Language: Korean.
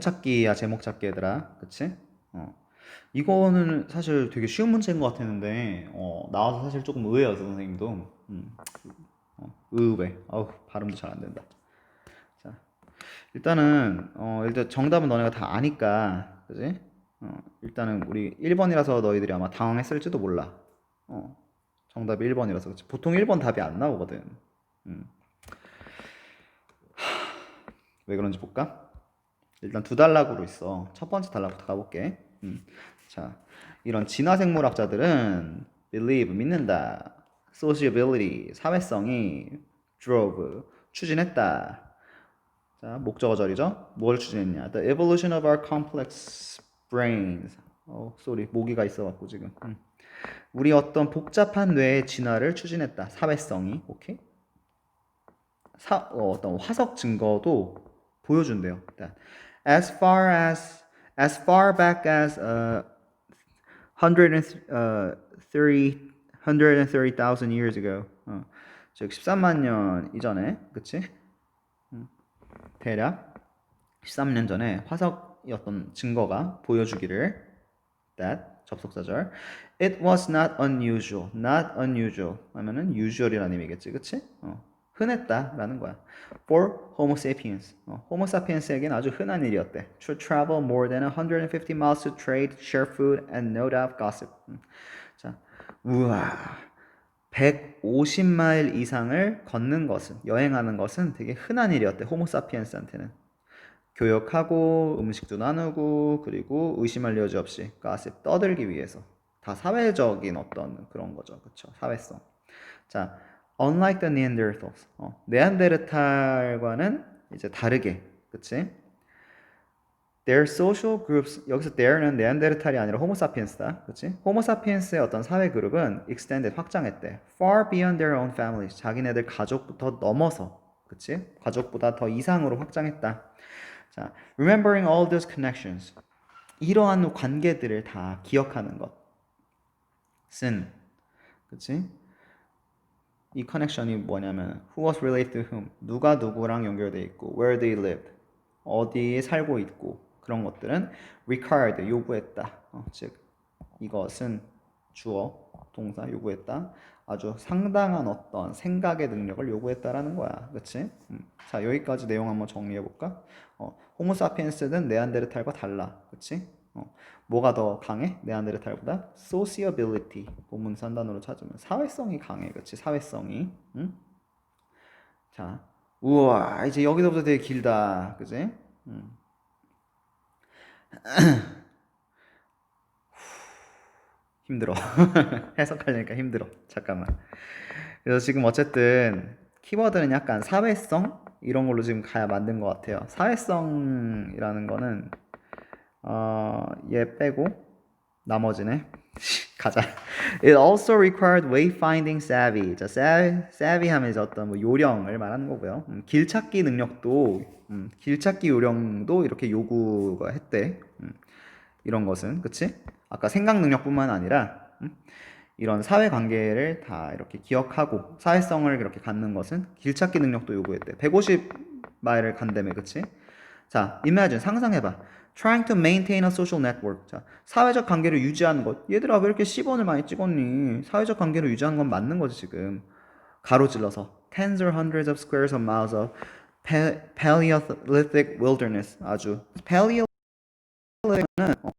찾기야 제목 찾기 얘들아 그치? 어. 이거는 사실 되게 쉬운 문제인 것 같았는데 어, 나와서 사실 조금 의외였어 선생님도 음. 어, 의외 아우 발음도 잘 안 된다 자 일단은 어, 일단 정답은 너네가 다 아니까 그지? 어, 일단은 우리 1번이라서 너희들이 아마 당황했을지도 몰라 어, 정답이 1번이라서 그치? 보통 1번 답이 안 나오거든 음. 하, 왜 그런지 볼까? 일단 두 단락으로 있어. 첫 번째 단락부터 가볼게. 음. 자, 이런 진화생물학자들은 believe 믿는다, sociability 사회성이 drove 추진했다. 자, 목적어절이죠. 뭘 추진했냐? The evolution of our complex brains. 어, 쏘리 모기가 있어갖고 지금. 음. 우리 어떤 복잡한 뇌의 진화를 추진했다. 사회성이 오케이. 사, 어, 어떤 화석 증거도 보여준대요. 일단 as far as as far back as uh, 130 130,000 years ago. 어, 즉 13만 년 이전에, 그치? 음, 대략 13년 전에 화석이 어떤 증거가 보여주기를 that 접속사절 it was not unusual, not unusual 하면은 usual이라는 의미겠지, 그치? 어, 흔했다라는 거야. For Homo sapiens, 어, Homo sapiens에게는 아주 흔한 일이었대. To travel more than 150 miles to trade, share food, and no doubt gossip. 음. 자, 우와, 150마일 이상을 걷는 것은 여행하는 것은 되게 흔한 일이었대. 호모 사피엔스한테는. 교역하고 음식도 나누고 그리고 의심할 여지 없이 가십 떠들기 위해서 다 사회적인 어떤 그런 거죠, 그렇죠? 사회성. 자, unlike the Neanderthals, 어, 네안데르탈과는 이제 다르게, 그치? Their social groups 여기서 their는 네안데르탈이 아니라 호모사피엔스다, 그치? 호모사피엔스의 어떤 사회 그룹은 extended 확장했대. Far beyond their own families, 자기네들 가족부터 넘어서, 그치? 가족보다 더 이상으로 확장했다. 자, remembering all those connections. 이러한 관계들을 다 기억하는 것은, 그치? 이 커넥션이 뭐냐면 who was related to whom? 누가 누구랑 연결돼 있고 where they lived? 어디에 살고 있고 그런 것들은 required 요구했다. 어, 즉 이것은 주어 동사 요구했다. 아주 상당한 어떤 생각의 능력을 요구했다라는 거야. 그치? 음. 자 여기까지 내용 한번 정리해 볼까? 어, 호모사피엔스는 네안데르탈과 달라. 그치? 어, 뭐가 더 강해? 네안데르탈보다? sociability 본문사 한 단어로 찾으면 사회성이 강해 그치 사회성이 응? 자 우와 이제 여기서부터 되게 길다 그지? 음. 힘들어 해석하려니까 힘들어 잠깐만 그래서 지금 어쨌든 키워드는 약간 사회성 이런 걸로 지금 가야 만든 것 같아요 사회성이라는 거는 어, 얘 빼고 나머지네 가자. It also required wayfinding savvy. 자, savvy, savvy 하면 이제 어떤 뭐 요령을 말하는 거고요. 음, 길 찾기 능력도 음, 길 찾기 요령도 이렇게 요구가 했대. 음, 이런 것은 그치? 아까 생각 능력뿐만 아니라 음, 이런 사회 관계를 다 이렇게 기억하고 사회성을 이렇게 갖는 것은 길 찾기 능력도 요구했대. 150 마일을 간다며, 그치? 자, imagine 상상해봐. trying to maintain a social network. 자, 사회적 관계를 유지하는 것. 얘들아, 왜 이렇게 10원을 많이 찍었니? 사회적 관계를 유지하는 건 맞는 거지, 지금. 가로질러서. tens or hundreds of squares of miles of pa- Paleolithic wilderness. 아주. Paleolithic은 어,